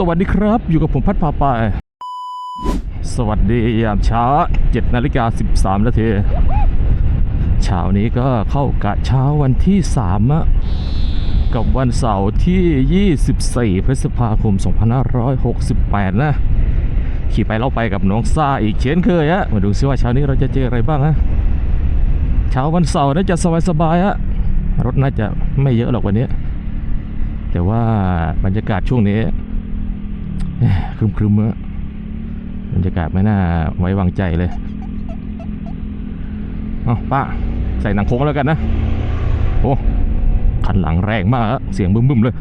สวัสดีครับ อยู่กับผมพัดพาไป สวัสดียามเช้า7นาฬิกา13นาทีเช้านี้ก็เข้ากะเช้าวันที่3อะกับวันเสาร์ที่ 24 พฤษภาคม 2568 นะ ขี่ไปเล่าไปกับน้องซาอีกเช่นเคยอะมาดูซิว่าเช้านี้เราจะเจออะไรบ้างฮะเช้าวันเสาร์น่าจะสบายๆอะรถน่าจะไม่เยอะหรอกวันนี้ แต่ว่าบรรยากาศช่วงนี้ เอ้ยครึมอะบรรยากาศไม่น่าไว้วางใจเลยเอาป้า ใส่หนังโค้งแล้วกันนะ โอ้คันหลังแรงมากอะเสียงบึ้มๆเลย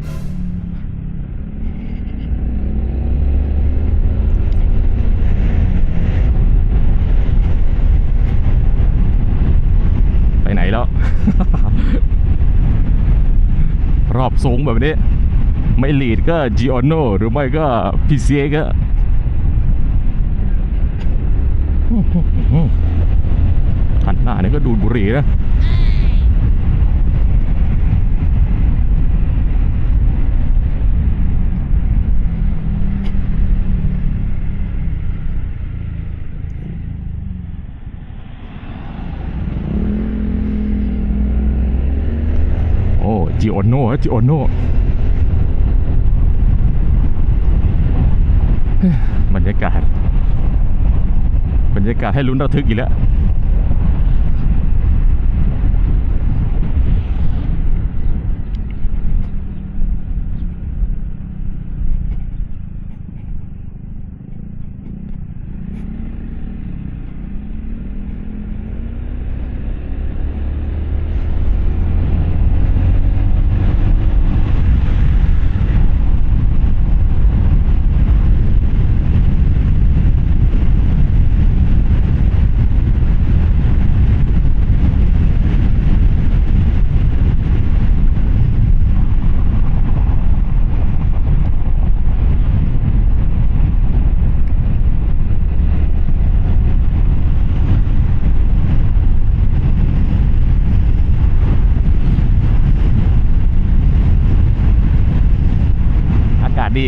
ไปไหนแล้ว รอบสูงแบบนี้ ไม่ลีดก็จิโอโนหรือไม่ก็พีซีก็หันหน้าเนี่ยก็ดูดบุหรี่นะโอ้จิโอโน่จิโอโน่เฮ้ย บรรยากาศ บรรยากาศให้ลุ้นระทึกอีกแล้ว อา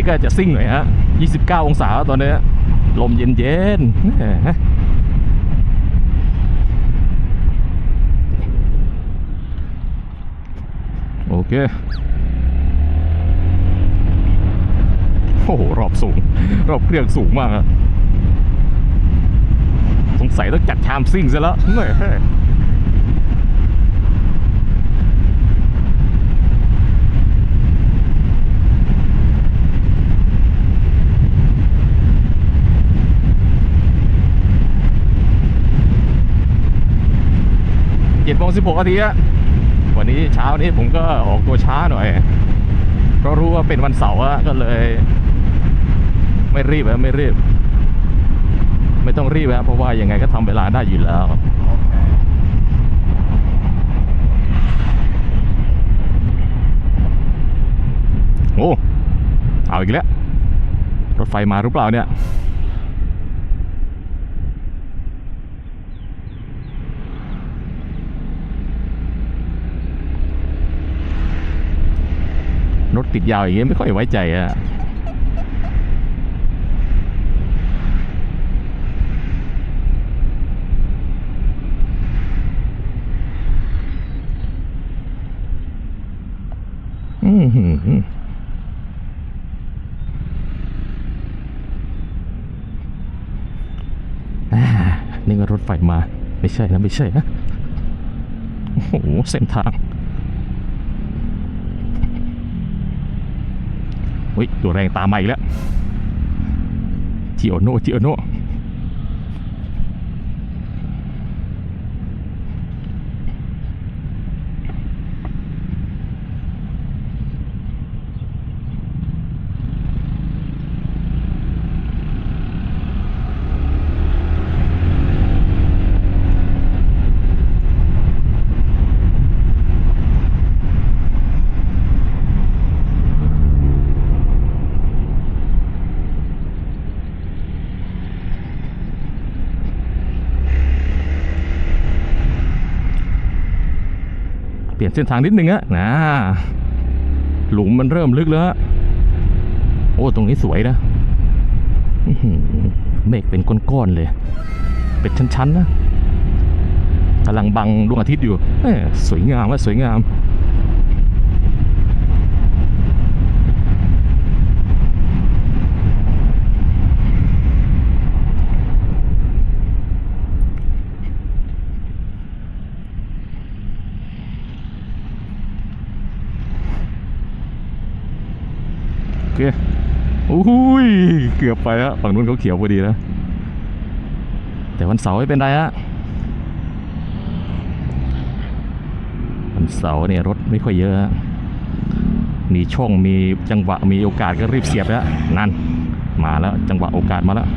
ก็จะซิ่งหน่อยฮะ 29 องศาตอนนี้ ลมเย็นๆโอเค โอ้โห รอบสูง รอบเครื่องสูงมากอะสงสัยต้องจัดชามซิ่งซะแล้ว แหมเจ็ดโมงสิบหกนาทีอะวันนี้เช้านี้ผมก็ออกตัวช้าหน่อย เพราะรู้ว่าเป็นวันเสาร์อะก็เลย ไม่รีบอะไม่รีบ ไม่ต้องรีบอะเพราะว่ายังไงก็ทำเวลาได้อยู่แล้วโอ้เอาอีกแล้ว รถไฟมาหรือเปล่าเนี่ย รถติดยาวอย่างเงี้ยไม่ค่อยไว้ใจอะอืมหืมนี่ก็รถไฟมา ไม่ใช่นะ ไม่ใช่นะ โอ้โห เส้นทาง เฮ้ยตัวแรงตามมาอีกแล้วจิโอโนจิโอโน ลี่ยนเส้นทางนิดนึงอะนะ หลุมมันเริ่มลึกแล้ว โอ้ ตรงนี้สวยนะเมฆเป็นก้อนๆเลย เป็นชั้นๆนะกำลังบังดวงอาทิตย์อยู่สวยงามว่าสวยงาม เคอุ้ยเกือบไปฮะฝั่งนู้นเขาเขียวพอดีนะแต่วันเสาร์ไม่เป็นไรฮะวันเสาร์เนี่ยรถไม่ค่อยเยอะฮะมีช่องมีจังหวะมีโอกาสก็รีบเสียบแล้วนั่นมาแล้วจังหวะโอกาสมาแล้ว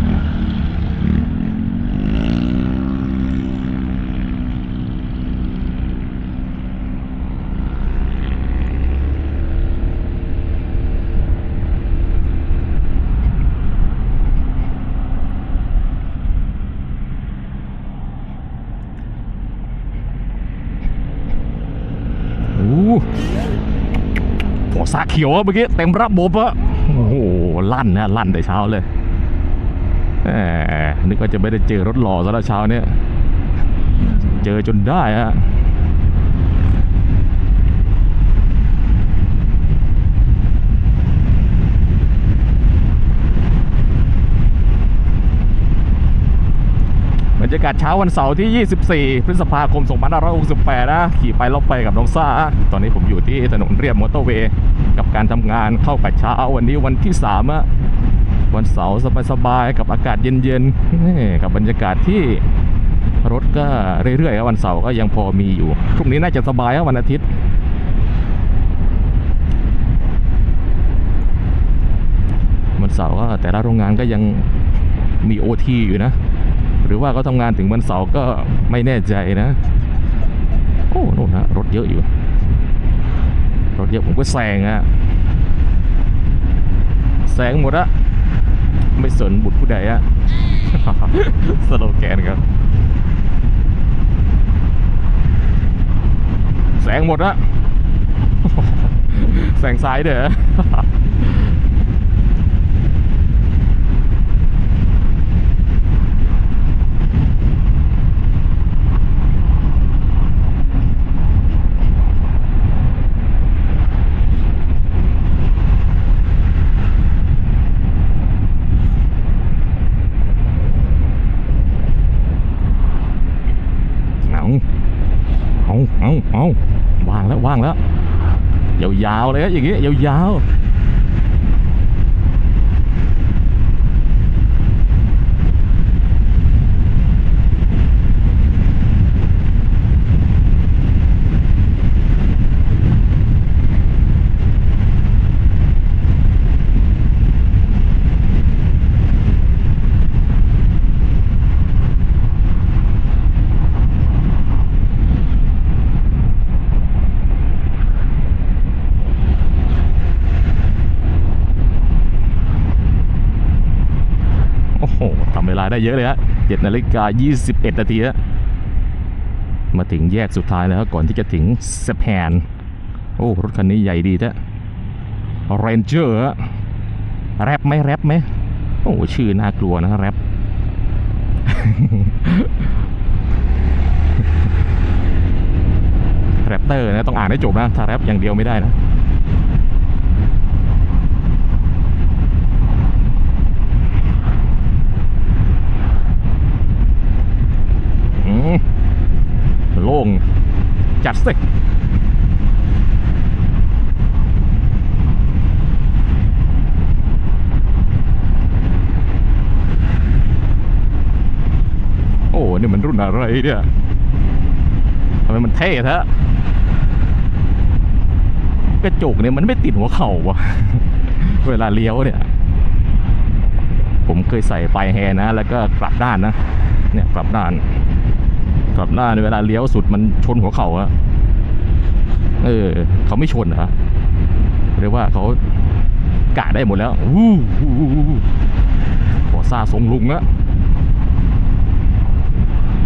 สาเขียวอะเมื่อกี้เต็มระบบอะโอ้โหลั่นนะลั่นแต่เช้าเลยแหมนึกว่าจะไม่ได้เจอรถหล่อซะแล้วเช้าเนี้ยเจอจนได้ฮะ รรยากาศเช้าวันเสาร์ที่ 24 พฤษภาคม 2568 นะ ขี่ไปล้วไปกับน้องซ่า ตอนนี้ผมอยู่ที่ถนนเรียบมอเตอร์เวย์ กับการทำงานเข้ากับเช้าวันนี้วันที่3อะวันเสาร์สบายๆ กับอากาศเย็นๆ กับบรรยากาศที่รถก็เรื่อยๆ วันเสาร์ก็ยังพอมีอยู่พรุ่งนี้น่าจะสบายวันอาทิตย์วันเสาร์ก็แต่ละโรงงานก็ยังมีโอทีอยู่นะ หรือว่าเขาทำงานถึงวันเสาร์ก็ไม่แน่ใจนะ โอ้โน่นนะรถเยอะอยู่ รถเยอะผมก็แซงอะแซงหมดอะไม่สนบุตรผู้ใดอะสโลแกนครับแซงหมดอะแซงซ้ายเด้อ เอาเอา เอาเอาว่างแล้วว่างแล้วยาวๆเลยอะอย่างเงี้ยยาวๆ เวลาได้เยอะเลยฮะเจ็ดนาฬิกา21นาทีฮะมาถึงแยกสุดท้ายแล้วก่อนที่จะถึงสะพนโอ้ รถคันนี้ใหญ่ดีแท้เรนเจอร์แรปไหมแรปไหมโอ้ชื่อน่ากลัวนะแรปแรปเตอร์นะ ต้องอ่านให้จบนะ ถ้าแรปอย่างเดียวไม่ได้นะ อืมโล่ งจัดสิโอ้นี่มันรุ่นอะไรเนี่ยทำไมมันเท่แท้กระจกเนี่ยมันไม่ติดหัวเข่าวะเวลาเลี้ยวเนี่ย ผมเคยใส่ปลายแฮนะ แล้วก็กลับด้านนะ เนี่ยกลับด้าน กับด้านเวลาเลี้ยวสุดมันชนหัวเข่าอะเออ เขาไม่ชนเหรอเรียกว่าเขากะได้หมดแล้วอู้หูขอซาทรงลุงนะ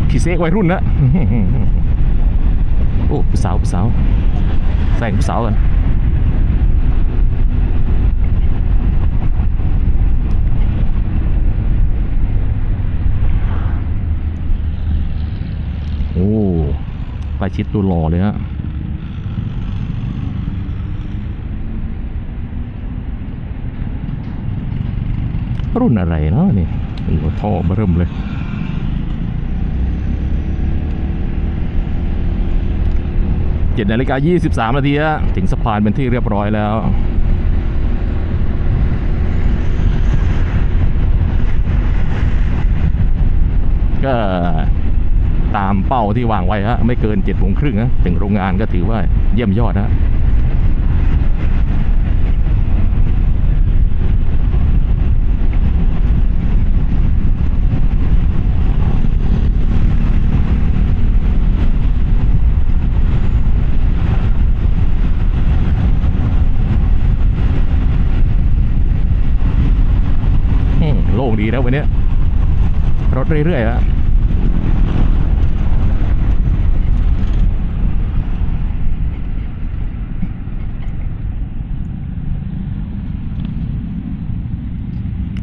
พี่เซกวัยรุ่นนะโอ้ผู้สาวผู้สาวแซงผู้สาวกัน ใกล้ชิดตัวหล่อเลยฮะรุ่นอะไรเนาะนี่โอ้โท่อเบิ่มเลย เจ็ดนาฬิกายี่สิบสามนาทีฮะถึงสะพานเป็นที่เรียบร้อยแล้วก็ ตามเป้าที่วางไว้ฮะไม่เกินเจ็ดโมงครึ่งฮะถึงโรงงานก็ถือว่าเยี่ยมยอดฮะอืมโล่งดีนะวันนี้รถเรื่อยๆฮะ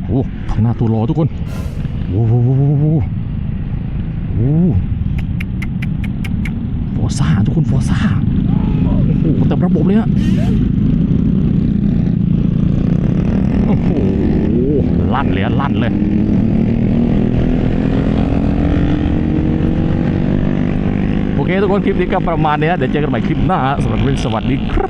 โอ้ข้างหน้าตัวรอ ทุกคนโอ้โหโอ้โหโอ้ฟอร์ซ่าทุกคนฟอร์ซ่าโอ้โหเต็มระบบเลยฮะโอ้โหลั่นเลยลั่นเลยโอเคทุกคนคลิปนี้ก็ประมาณเนี้ยเดี๋ยวเจอกันใหม่คลิปหน้าสำหรับวันนี้สวัสดีครับ